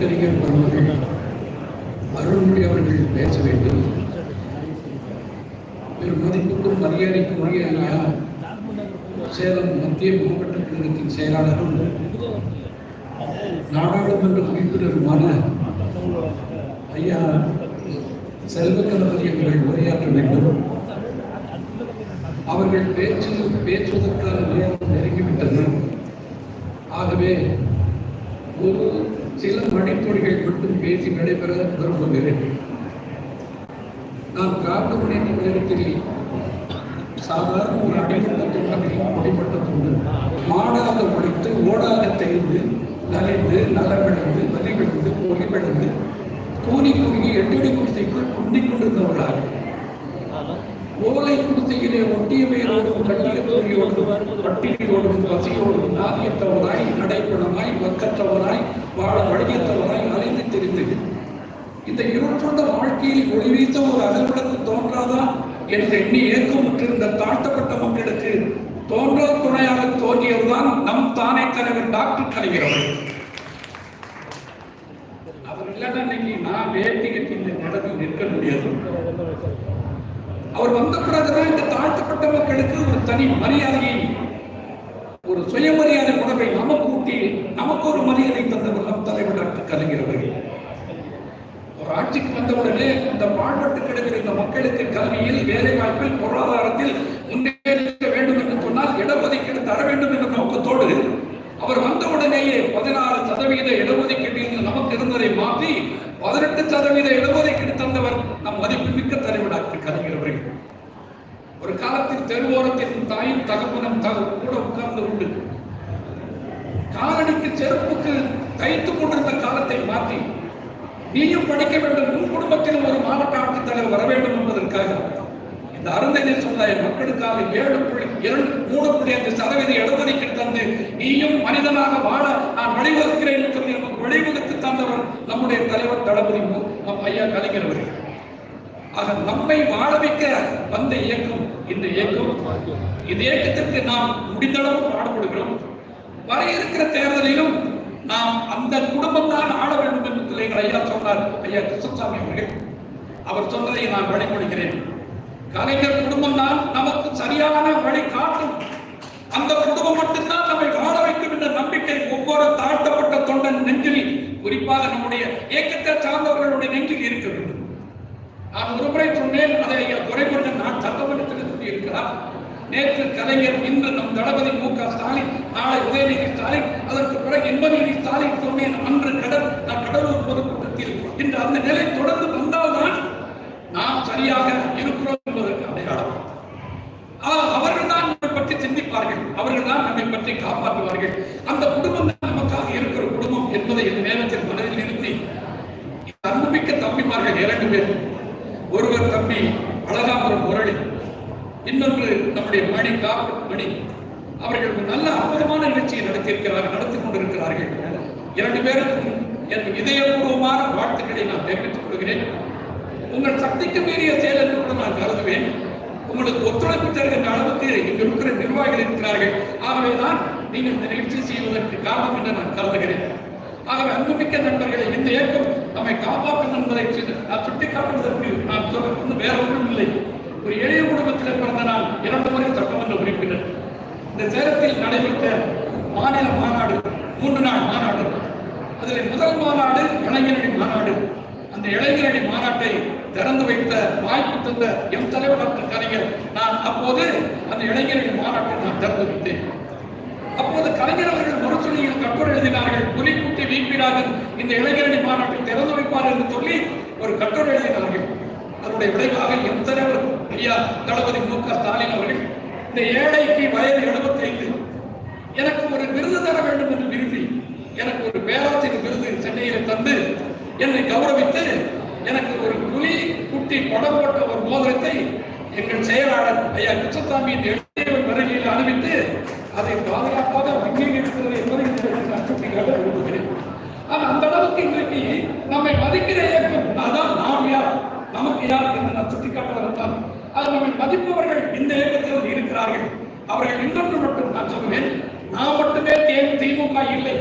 வழக்கறிஞர் பெருமகள் அருள்மொழி அவர்கள் பேச வேண்டும். பெரும் மதிப்புக்கும் மரியாதைக்கும் உரிய ஐயா சேலம் மத்திய மாவட்ட கழகத்தின் செயலாளரும் நாடாளுமன்ற உறுப்பினருமான ஐயா செல்வ அவர்கள் உரையாற்ற வேண்டும். அவர்கள் பேச்சு பேசுவதற்கான நேரம் நெருங்கிவிட்டது. ஆகவே ஒரு சில மணித்துறைகள் மட்டும் பேசி நடைபெற விரும்புகிறேன். நான் திராவிட முன்னேற்ற நேரத்தில் சாதாரண ஒரு அடிமட்ட தொண்டனையும் அடிமட்ட தொண்டு. மாடாக உழைத்து ஓடாக தேய்ந்து நலிந்து நலவிழந்து வலிவிழந்து பொலிவிழந்து கூனி குறுகி எட்டடி குடிசைக்குள் குண்டிக் கொண்டிருந்தவர்களாக. ஓலை குடிசையிலே ஒட்டிய மேலோடும் கட்டிய துணியோடும் பட்டினியோடும் பசியோடும் நாதியத்தவராய் நடைப்படமாய் வக்கற்றவராய் வாழ வழியத்தவராய் அலைந்து தெரிந்து இந்த இருட்டுண்ட வாழ்க்கையில் ஒளி வீச ஒரு அகல்விளக்கு தோன்றாதா என்று எண்ணி ஏக்கமுற்றிருந்த தாழ்த்தப்பட்ட மக்களுக்கு தோன்றா துணையாக தோன்றியதுதான் நம் தானே தலைவர் டாக்டர் கலைஞர் அவர்கள். அவர் இல்லைன்னா இன்னைக்கு நான் வேட்டி கட்டி இந்த நடந்து நிற்க முடியாது. அவர் வந்த பிறகுதான் இந்த தாழ்த்தப்பட்ட மக்களுக்கு ஒரு தனி மரியாதையை ஒரு சுயமரியாதை நமக்கு ஒரு மரியாதை தந்தவர் நம் தலைவர் டாக்டர் கலைஞர் அவர்கள். ஒரு ஆட்சிக்கு வந்தவுடனே இந்த பாழ்பட்டு கிடக்கிற இந்த மக்களுக்கு கல்வியில் வேலை வாய்ப்பில் பொருளாதாரத்தில் முன்னேற்ற வேண்டும் என்று சொன்னால் இடஒதுக்கீடு தர வேண்டும் என்ற நோக்கத்தோடு அவர் வந்தவுடனேயே பதினாறு சதவீத இடஒதுக்கீட்டில் நமக்கு இருந்ததை மாற்றி பதினெட்டு சதவீத இடஒதுக்கீடு தந்தவர் நம் மதிப்புமிக்க தலைவர் டாக்டர் கலைஞர் அவர்கள். ஒரு காலத்தில் தெருவோரத்தில் தாயும் தகப்பனும் தக கூட உட்கார்ந்து உண்டு. காலடிக்கு செருப்புக்கு தைத்துக் கொண்டிருந்த காலத்தை மாற்றி நீயும் படிக்க வேண்டும் உன் குடும்பத்திலும் ஒரு மாவட்ட ஆட்சித்தலைவர் வர வேண்டும் என்பதற்காக இந்த அருந்ததில் சமுதாய மக்களுக்காக ஏழு புள்ளி இரண்டு மூணு புள்ளி ஐந்து சதவீத இடஒதுக்கீடு தந்து நீயும் மனிதனாக வாழ நான் வழிவகுக்கிறேன் என்று சொல்லி நமக்கு வழிவகுத்து தந்தவர் நம்முடைய தலைவர் தளபதி நம் ஐயா கலைஞர் அவர்கள். ஆக நம்மை வாழ வைக்க வந்த இயக்கம் இந்த இயக்கம். இந்த இயக்கத்திற்கு நாம் முடிந்தளவு பாடுபடுகிறோம். வர இருக்கிற தேர்தலிலும் நாம் அந்த குடும்பம் தான் ஆள வேண்டும் என்று பிள்ளைகள் ஐயா சொன்னார். ஐயா கிருஷ்ணசாமி அவர்கள். அவர் சொன்னதை நான் வழிமொழிகிறேன் கலைஞர் குடும்பம் தான் நமக்கு சரியான வழி காட்டும். அந்த குடும்பம் மட்டும்தான் நம்மை வாழ வைக்கும் என்ற நம்பிக்கை ஒவ்வொரு தாழ்த்தப்பட்ட தொண்டன் நெஞ்சில் குறிப்பாக நம்முடைய இயக்கத்தை சார்ந்தவர்களுடைய நெஞ்சில் இருக்க வேண்டும். நான் ஒருமுறை சொன்னேன் அதை ஐயா துரைமுருகன் நான் சட்டமன்றத்தில் சொல்லியிருக்கிறார். நேற்று கலைஞர் இன்று நம் தளபதி மு க ஸ்டாலின் நாளை உதயநிதி ஸ்டாலின் அதற்கு பிறகு இன்பநிதி ஸ்டாலின் சொன்னேன் அன்று கடல் நான் கடலூர் பொதுக்கூட்டத்தில் இன்று அந்த நிலை தொடர்ந்து வந்தால்தான் நாம் சரியாக இருக்கிறோம் என்பதற்கு அடையாளம். அவர்கள் தான் நம்மை பற்றி சிந்திப்பார்கள். அவர்கள் தான் நம்மை பற்றி காப்பாற்றுவார்கள். அந்த குடும்பம் தான் நமக்காக இருக்கிற குடும்பம் என்பதை இந்த நேரத்தில் மனதில் நிறுத்தி அன்புமிக்க தம்பிமார்கள் இரண்டு பேர் ஒருவர் தம்பி அழகாபுரம் முரளி இன்னொன்று நம்முடைய மணி காப்பு மணி அவர்கள் ஒரு நல்ல அற்புதமான நிகழ்ச்சியை நடத்தியிருக்கிறார்கள் நடத்தி கொண்டிருக்கிறார்கள். இரண்டு பேருக்கும் என் இதயபூர்வமான வாழ்த்துக்களை நான் தெரிவித்துக் கொள்கிறேன். உங்கள் சக்திக்கு மீறிய செயல் என்று கூட நான் கருதுவேன். உங்களுக்கு ஒத்துழைப்பு தருகின்ற அளவுக்கு இங்கு இருக்கிற நிர்வாகிகள் இருக்கிறார்கள். ஆகவேதான் நீங்கள் இந்த நிகழ்ச்சி செய்வதற்கு காரணம் என்று நான் கருதுகிறேன். ஆகவே அன்புமிக்க நண்பர்களை இந்த இயக்கம் நம்மை காப்பாற்றும் என்பதை நான் சுட்டிக்காட்டுவதற்கு நான் சொல்ல ஒன்றும் வேற ஒன்றும் இல்லை. ஒரு எளிய குடும்பத்தில் பிறந்த நாள் இரண்டு முறை சட்டமன்ற உறுப்பினர் இந்த சேலத்தில் நடைபெற்ற மாநில மாநாடு மூன்று நாள் மாநாடு. அதில் முதல் மாநாடு இளைஞரணி மாநாடு. அந்த இளைஞரணி மாநாட்டை திறந்து வைத்த வாய்ப்பு தந்த எம் தலைவர் டாக்டர் கலைஞர் நான் அப்போது அந்த இளைஞரணி மாநாட்டை நான் திறந்து வைத்தேன். அப்போது கலைஞர் அவர்கள் முரசொலியில் கட்டுரை எழுதினார்கள் புலிக்குட்டி வீப்பிராஜன் இந்த இளைஞரணி மாநாட்டை திறந்து வைப்பார் என்று சொல்லி ஒரு கட்டுரை எழுதினார்கள். அதனுடைய விளைவாக எம் ஐயா தளபதி மு க ஸ்டாலின் அவர்கள் இந்த ஏழைக்கு வயது 75 எனக்கு ஒரு விருது தர வேண்டும் என்று விரும்பி எனக்கு ஒரு பேராசிரியர் விருது சென்னையில் தந்து என்னை கௌரவித்து எனக்கு ஒரு புலி குட்டி படம் போட்ட ஒரு மோதிரத்தை எங்கள் செயலாளர் ஐயா கிருஷ்ணசாமி எழுதியவர் வருகையில் அனுப்பித்து அதை பாதுகாப்பாக அங்கீகரிக்கிறது என்பதை உங்களுக்கு விரும்புகிறேன். ஆனால் அந்த அளவுக்கு இன்றைக்கு நம்மை மதிக்கிற இயக்கம் அதான் நாம் யார்? நமக்கு யார் என்று நான் சுட்டிக்காட்டுவதற்கான அது நம்மை மதிப்பவர்கள் இந்த இயக்கத்தில் இருக்கிறார்கள். அவர்கள் இன்னொன்று மட்டும் நான் சொல்கிறேன் நான் மட்டுமே தே- திமுக இல்லை.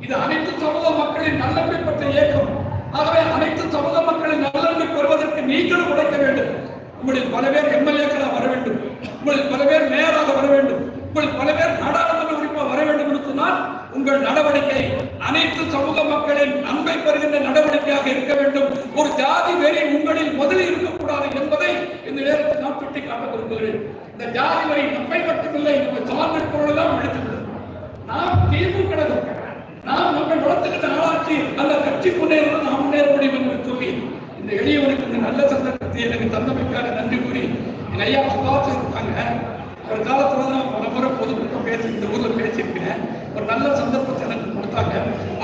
இது அனைத்து சமூக மக்களின் நல்லெண்ணை பெற்ற இயக்கம். ஆகவே அனைத்து சமூக மக்களின் நல்லெண்ணை பெறுவதற்கு நீங்களும் உழைக்க வேண்டும். உங்களில் பல பேர் எம்எல்ஏக்களாக வர வேண்டும். உங்களில் பல பேர் மேயராக வர வேண்டும் உங்களில் பல பேர் நாடாளுமன்ற உறுப்பினர் வர வேண்டும் என்று சொன்னால் உங்கள் நடவடிக்கை அனைத்து சமூக மக்களின் அன்பை பெறுகின்ற நடவடிக்கையாக இருக்க வேண்டும் ஒரு ஜாதி வெறி உங்களில் முதலில் இருக்கக்கூடாது என்பதை இந்த நேரத்தில் நான் சுட்டி இந்த ஜாதி வரை நம்மை மட்டுமில்லை நம்ம சார்ந்த தான் எடுத்துவிடும் நாம் தீர்வு கிடக்கும். நாம் நம்மை வளர்த்துக்கிட்ட ஆளாட்சி அந்த கட்சி முன்னேற நாம் முன்னேற முடியும் என்று சொல்லி இந்த எளியவனுக்கு இந்த நல்ல சந்தர்ப்பத்தை எனக்கு தந்தமைக்காக நன்றி கூறி என் ஐயா சுபாஷ் இருக்காங்க. ஒரு காலத்துல தான் பல முறை பொதுமக்கள் பேசி இந்த ஊர்ல பேசியிருக்கிறேன். ஒரு நல்ல சந்தர்ப்பத்தை எனக்கு கொடுத்தாங்க.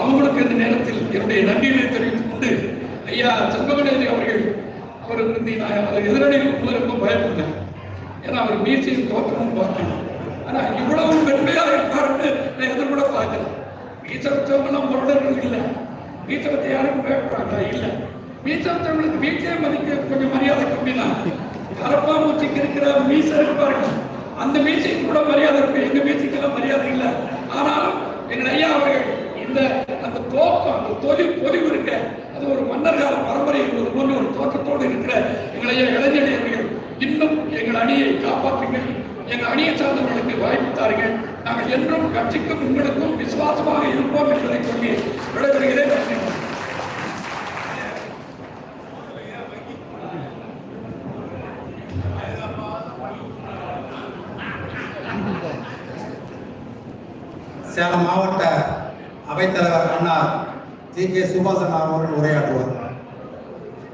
அவங்களுக்கு இந்த நேரத்தில் என்னுடைய நன்றியை தெரிவித்துக் கொண்டு ஐயா செல்வகணேரி அவர்கள் அவர் வந்து நான் எதிரணியில் ரொம்ப பயப்படுறேன் ஏன்னா அவர் மீசையும் தோற்றமும் பார்க்கணும். ஆனால் இவ்வளவு வெண்மையாக இருப்பாருன்னு நான் எதிர்கூட பார்க்கல. மீச முரடர்கள் இல்லை. மீசவத்தை யாருக்கும் பயப்படுறாங்களா இல்லை. மீசவத்தவங்களுக்கு வீட்டிலே மதிக்க கொஞ்சம் மரியாதை கம்மி தான் கரப்பா மூச்சிக்கு இருக்கிற மீச இருக்கு அந்த மீசைக்கு கூட மரியாதை இருக்கும் எங்கள் மீசைக்கெல்லாம் மரியாதை இல்லை ஆனாலும் எங்கள் ஐயா அவர்கள் இந்த அந்த தோற்றம் அந்த தொழில் பொலிவு இருக்க அது ஒரு மன்னர் கால பரம்பரை என்பது போன்ற ஒரு தோற்றத்தோடு இருக்கிற எங்கள் ஐயா இளைஞர்கள் இன்னும் எங்கள் அணியை காப்பாற்றுங்கள் எங்கள் அணியை சார்ந்தவர்களுக்கு வாய்ப்பு தாருங்கள். நாங்கள் என்றும் கட்சிக்கும் உங்களுக்கும் விசுவாசமாக இருப்போம் என்பதை சொல்லி விடைபெறுகிறேன். நன்றி சேலம் மாவட்ட அவைத்தலைவர் அண்ணா ஜி கே சுபாஷ் அண்ணா அவர்கள் உரையாற்றுவார்.